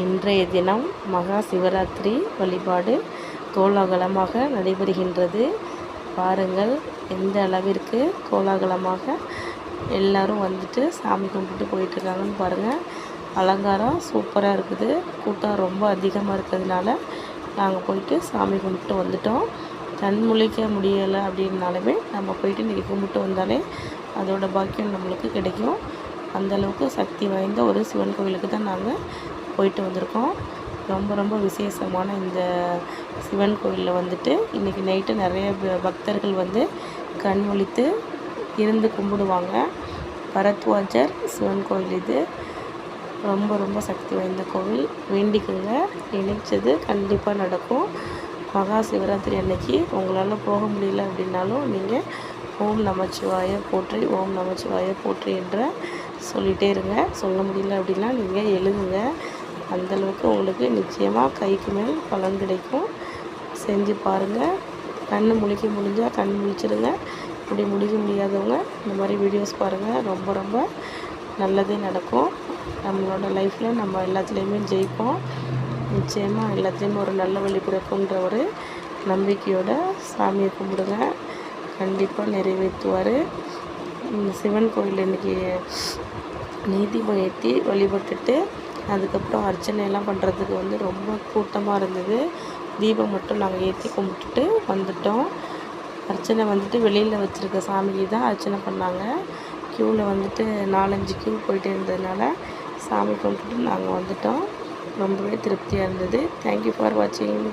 இன்றைய தினம் மகா சிவராத்திரி வழிபாடு கோலாகலமாக நடைபெறுகின்றது. பாருங்கள் எந்த அளவிற்கு கோலாகலமாக எல்லோரும் வந்துட்டு சாமி கும்பிட்டு போயிட்டுருக்காங்கன்னு பாருங்கள் அலங்காரம் சூப்பராக இருக்குது. கூட்டம் ரொம்ப அதிகமாக இருக்கிறதுனால நாங்கள் போயிட்டு சாமி கும்பிட்டு வந்துட்டோம். கண் முழிக்க முடியலை அப்படின்னாலுமே நம்ம போயிட்டு இன்றைக்கி கும்பிட்டு வந்தாலே அதோடய பாக்கியம் நம்மளுக்கு கிடைக்கும். அந்தளவுக்கு சக்தி வாய்ந்த ஒரு சிவன் கோவிலுக்கு தான் நாங்கள் போயிட்டு வந்திருக்கோம். ரொம்ப ரொம்ப விசேஷமான இந்த சிவன் கோவிலில் வந்துட்டு இன்றைக்கி நைட்டு நிறைய பக்தர்கள் வந்து கண் ஒழித்து இருந்து கும்பிடுவாங்க. பரத்வாஜர் சிவன் கோவில் இது. ரொம்ப ரொம்ப சக்தி வாய்ந்த கோவில். வேண்டிக்குங்க. நினைச்சது கண்டிப்பாக நடக்கும். மகா சிவராத்திரி அன்னைக்கு உங்களால் போக முடியல அப்படின்னாலும் நீங்கள் ஓம் நமச்சிவாய போற்றி ஓம் நமச்சிவாய போற்றி என்ற சொல்லிகிட்டே இருங்க. சொல்ல முடியல அப்படின்னா நீங்கள் எழுதுங்க. அந்தளவுக்கு உங்களுக்கு நிச்சயமாக கைக்கு மேல் பலன் கிடைக்கும். செஞ்சு பாருங்கள் கண் முழிக்க முடிஞ்சால் கண் முழிச்சிடுங்க. அப்படி முடிக்க முடியாதவங்க இந்த மாதிரி வீடியோஸ் பாருங்கள் ரொம்ப ரொம்ப நல்லதே நடக்கும். நம்மளோட லைஃப்பில் நம்ம எல்லாத்துலேயுமே ஜெயிப்போம். நிச்சயமாக எல்லாத்துலேயுமே ஒரு நல்ல வழி பிறக்குன்ற ஒரு நம்பிக்கையோட சாமியை கும்பிடுங்க. கண்டிப்பாக நிறைவேற்றுவார். சிவன் கோயில் இன்றைக்கி நீதிபம் ஏற்றி வழிபட்டுட்டு அதுக்கப்புறம் அர்ச்சனையெல்லாம் பண்ணுறதுக்கு வந்து ரொம்ப கூட்டமாக இருந்தது. தீபம் மட்டும் நாங்கள் ஏற்றி கும்பிட்டுட்டு வந்துட்டோம். அர்ச்சனை வந்துட்டு வெளியில் வச்சுருக்க சாமிக்கு தான் அர்ச்சனை பண்ணாங்க. க்யூவில் வந்துட்டு நாலஞ்சு க்யூ போயிட்டே இருந்ததுனால சாமி கும்பிட்டுட்டு நாங்கள் வந்துட்டோம். ரொம்பவே திருப்தியாக இருந்தது. தேங்க்யூ ஃபார் வாட்சிங்